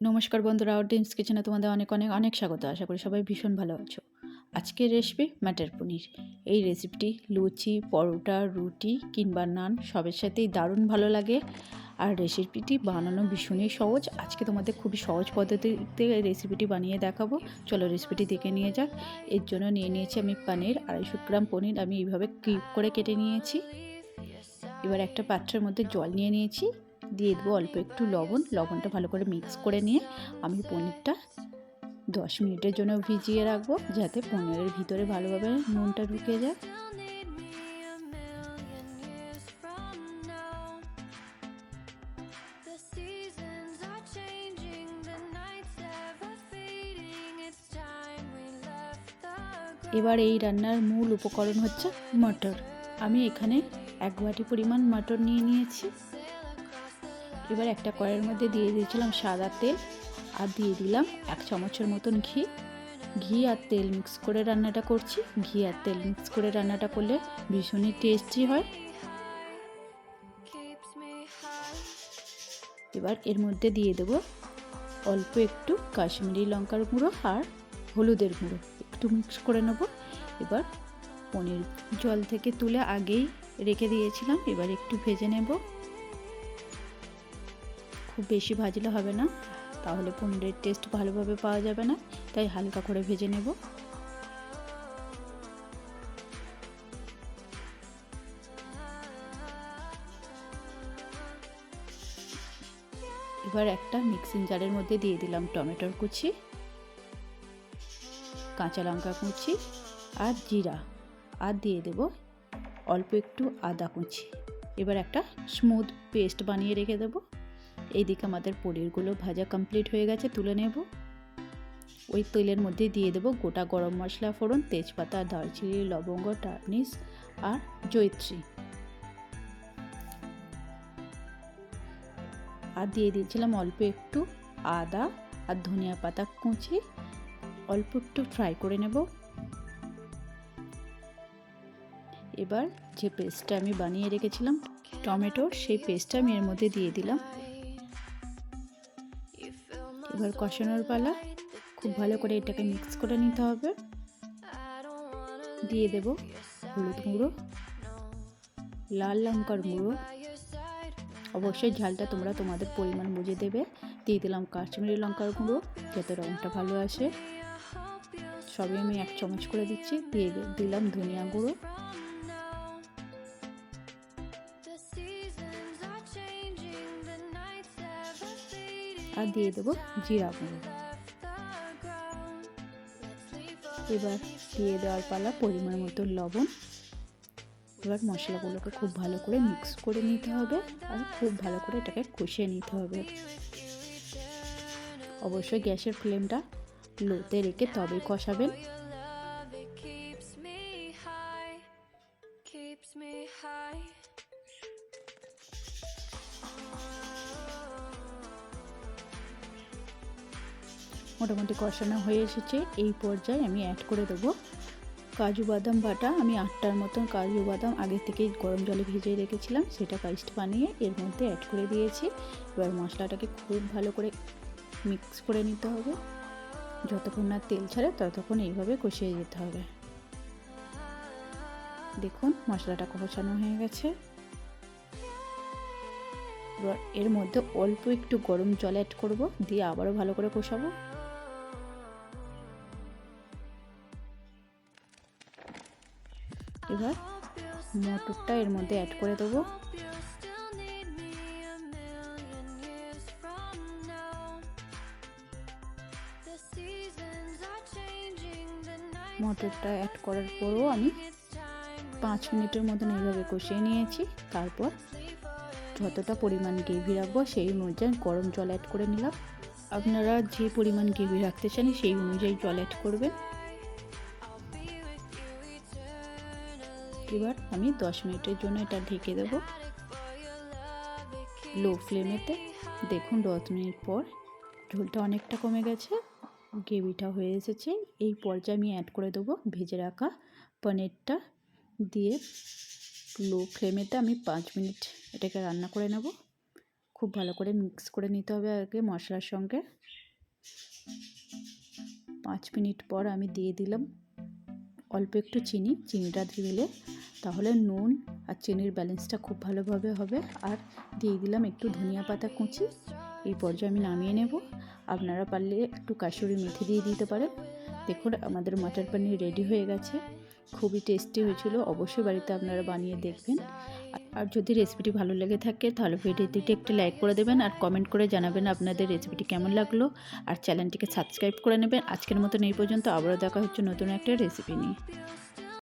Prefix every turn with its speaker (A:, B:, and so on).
A: নমস্কার বন্ধুরা ডিমস কিচেনে তোমাদের অনেক অনেক অনেক স্বাগত। আশা করি সবাই ভীষণ ভালো আছো। আজকের রেসিপি মাটার পনির। এই রেসিপিটি লুচি, পরোটা, রুটি কিংবা নান সবের সাথেই দারুণ ভালো লাগে। আর রেসিপিটি বানানো ভীষণই সহজ। আজকে তোমাদের খুবই সহজ পদ্ধতিতে রেসিপিটি বানিয়ে দেখাবো। চলো রেসিপিটি দেখে নিয়ে যাক। এর জন্য নিয়ে নিয়েছি আমি পনির আড়াইশো গ্রাম পনির আমি এইভাবে কিউব করে কেটে নিয়েছি। এবার একটা পাত্রের মধ্যে জল নিয়ে নিয়েছি। দিয়ে দেবো অল্প একটু লবণ। লবণটা ভালো করে মিক্স করে নিয়ে আমি পনিরটা দশ মিনিটের জন্য ভিজিয়ে রাখব যাতে পনিরের ভিতরে ভালোভাবে নুনটা ঢুকে যায়। এবার এই রান্নার মূল উপকরণ হচ্ছে মটর। আমি এখানে এক বাটি পরিমাণ মটর নিয়ে নিয়েছি। এবার একটা কড়াইয়ের মধ্যে দিয়ে দিয়েছিলাম সাদা তেল আর দিয়ে দিলাম এক চামচের মতন ঘি। ঘি আর তেল মিক্স করে রান্নাটা করছি। ঘি আর তেল মিক্স করে রান্নাটা করলে ভীষণই টেস্টি হয়। এবার এর মধ্যে দিয়ে দেবো অল্প একটু কাশ্মীরি লঙ্কার গুঁড়ো আর হলুদের গুঁড়ো। একটু মিক্স করে নেব। এবার পনির জল থেকে তুলে আগেই রেখে দিয়েছিলাম। এবার একটু ভেজে নেব। খুব বেশি ভাজলে হবে না। তাহলে পনিরের টেস্ট ভালোভাবে পাওয়া যাবে না। তাই হালকা করে ভেজে নেব। এবার একটা মিক্সিং জারের মধ্যে দিয়ে দিলাম টমেটোর কুচি, কাঁচা লঙ্কা কুচি আর জিরা। আর দিয়ে দেব অল্প একটু আদা কুচি। এবার একটা স্মুথ পেস্ট বানিয়ে রেখে দেবো। এইদিকে আমাদের পনিরগুলো ভাজা কমপ্লিট হয়ে গেছে, তুলে নেব। ওই তেলের মধ্যে দিয়ে দেবো গোটা গরম মশলা ফোড়ন, তেজপাতা, দারচিনি, লবঙ্গ টার্নিস আর জৈত্রী আর দিয়ে দিয়েছিলাম অল্প একটু আদা আর ধনিয়া পাতা কুচি, অল্প একটু ফ্রাই করে নেব। এবার যে পেস্টটা আমি বানিয়ে রেখেছিলাম, টমেটোর সেই পেস্টটা আমি এর মধ্যে দিয়ে দিলাম। এবার কষানোর পালা। খুব ভালো করে এটাকে মিক্স করে নিতে হবে। দিয়ে দেব হলুদ গুঁড়ো, লাল লঙ্কার গুঁড়ো। অবশ্যই ঝালটা তোমরা তোমাদের পরিমাণ বুঝে দেবে। দিয়ে দিলাম কাশ্মীরি লঙ্কার গুঁড়ো, যাতে রঙটা ভালো আসে। সবই আমি এক চামচ করে দিচ্ছি। দিয়ে দিলাম ধনিয়া গুঁড়ো। আর দিয়ে দেবো জিরা গুঁড়ো। এবার দিয়ে দেওয়ার পালা পরিমাণ মতো লবণ। এবার মশলাগুলোকে খুব ভালো করে মিক্স করে নিতে হবে আর খুব ভালো করে এটাকে কষিয়ে নিতে হবে। অবশ্যই গ্যাসের ফ্লেমটা লোতে রেখে তবেই কষাবেন। মোটামুটি কষানো হয়ে এসেছে। এই পর্যায়ে আমি অ্যাড করে দেবো কাজু বাদাম বাটা। আমি আটটার মতন কাজু বাদাম আগে থেকেই গরম জলে ভিজিয়ে রেখেছিলাম, সেটা পেস্ট বানিয়ে এর মধ্যে অ্যাড করে দিয়েছি। এবার মশলাটাকে খুব ভালো করে মিক্স করে নিতে হবে। যতক্ষণ না তেল ছাড়ে ততক্ষণ এইভাবে কষিয়ে যেতে হবে। দেখুন মশলাটা কষানো হয়ে গেছে। এবার এর মধ্যে অল্প একটু গরম জল অ্যাড করব, দিয়ে আবারও ভালো করে কষাবো। এবার মটরটা এর মধ্যে অ্যাড করে দেবো। মটরটা অ্যাড করার পরও আমি পাঁচ মিনিটের মতন এইভাবে কষিয়ে নিয়েছি। তারপর যতটা পরিমাণ গ্রেভি রাখব সেই অনুযায়ী গরম জল অ্যাড করে নিলাম। আপনারা যে পরিমাণ গ্রেভি রাখতে চান সেই অনুযায়ী জল অ্যাড করবেন। এবার আমি দশ মিনিটের জন্য এটা ঢেকে দেব। লো ফ্লেমেতে। দেখুন, দশ মিনিট পর ঝোলটা অনেকটা কমে গেছে, গ্রেভিটা হয়ে এসেছে। এই পর্যায়ে আমি অ্যাড করে দেবো ভেজে রাখা পনিরটা। দিয়ে লো ফ্লেমেতে আমি পাঁচ মিনিট এটাকে রান্না করে নেব। খুব ভালো করে মিক্স করে নিতে হবে আগে মশলার সঙ্গে। পাঁচ মিনিট পর আমি দিয়ে দিলাম অল্প একটু চিনি, চিনিটা দিয়ে দিলে তাহলে নুন আর চিনির ব্যালেন্সটা খুব ভালোভাবে হবে। আর দিয়ে দিলাম একটু ধনিয়া পাতা কুচি, এই পর্যায়ে আমি নামিয়ে নেব। আপনারা পারলে একটু কাশুরি মেথি দিয়ে দিতে পারেন। দেখুন, আমাদের মাটার পানির রেডি হয়ে গেছে। খুবই টেস্টি হয়েছিল, অবশ্যই বাড়িতে আপনারা বানিয়ে দেখবেন। আর যদি রেসিপিটি ভালো লেগে থাকে, তাহলে ভিডিওটিতে একটি লাইক করে দেবেন আর কমেন্ট করে জানাবেন আপনাদের রেসিপিটি কেমন লাগল। আর চ্যানেলটিকে সাবস্ক্রাইব করে নেবেন। আজকের মতন এই পর্যন্ত, আবারও দেখা হচ্ছে নতুন একটা রেসিপি নিয়ে।